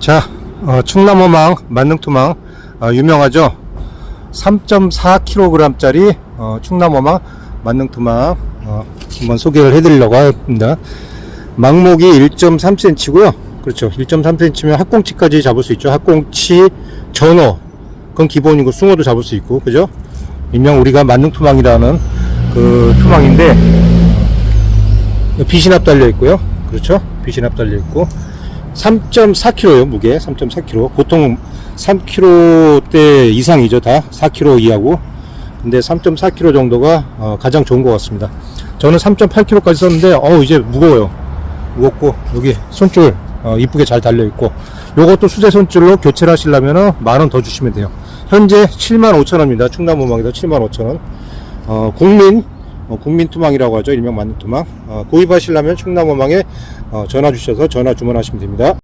자, 어, 충남어망 만능투망 어, 유명하죠. 3.4kg짜리 어, 충남어망 만능투망 어, 한번 소개를 해드리려고 합니다. 망목이 1.3cm고요. 그렇죠. 1.3cm면 학꽁치까지 잡을 수 있죠. 학꽁치, 전어, 그건 기본이고 숭어도 잡을 수 있고, 그죠? 일명 우리가 만능투망이라는 그 투망인데 비신압 달려 있고요. 그렇죠? 비신압 달려 있고 3.4kg요 무게. 3.4kg 보통 3kg대 이상이죠 다. 4kg 이하고. 근데 3.4kg 정도가 어, 가장 좋은 것 같습니다. 저는 3.8kg까지 썼는데 어우 이제 무거워요. 무겁고 여기 손줄 어, 이쁘게 잘 달려 있고. 요것도 수제 손줄로 교체를 하시려면 만원 더 주시면 돼요. 현재 75,000원입니다. 충남우망에서 75,000원. 어, 국민 어, 국민투망이라고 하죠. 일명 만투망. 어, 구입하시려면 충남 어망에 어, 전화 주셔서 전화 주문하시면 됩니다